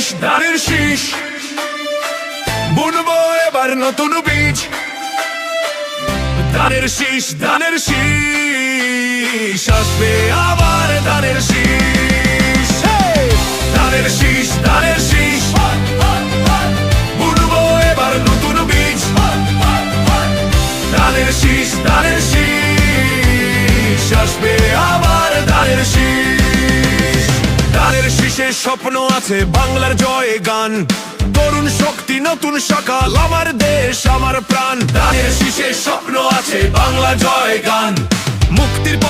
শীষ, ধানের শীষ। বুনবো এবার নতুন বীজ। ধানের শীষ ধানের শীষ, আসবে আবার ধানের শীষ। ধানের শীষ ধানের শীষ। বুনবো এবার নতুন বীজ। ধানের শীষ শীষের স্বপ্ন আছে বাংলার জয় গান। তরুণ শক্তি, নতুন সকাল আমার দেশ, আমার প্রাণ। ধানের শীষের স্বপ্ন আছে বাংলা জয় গান।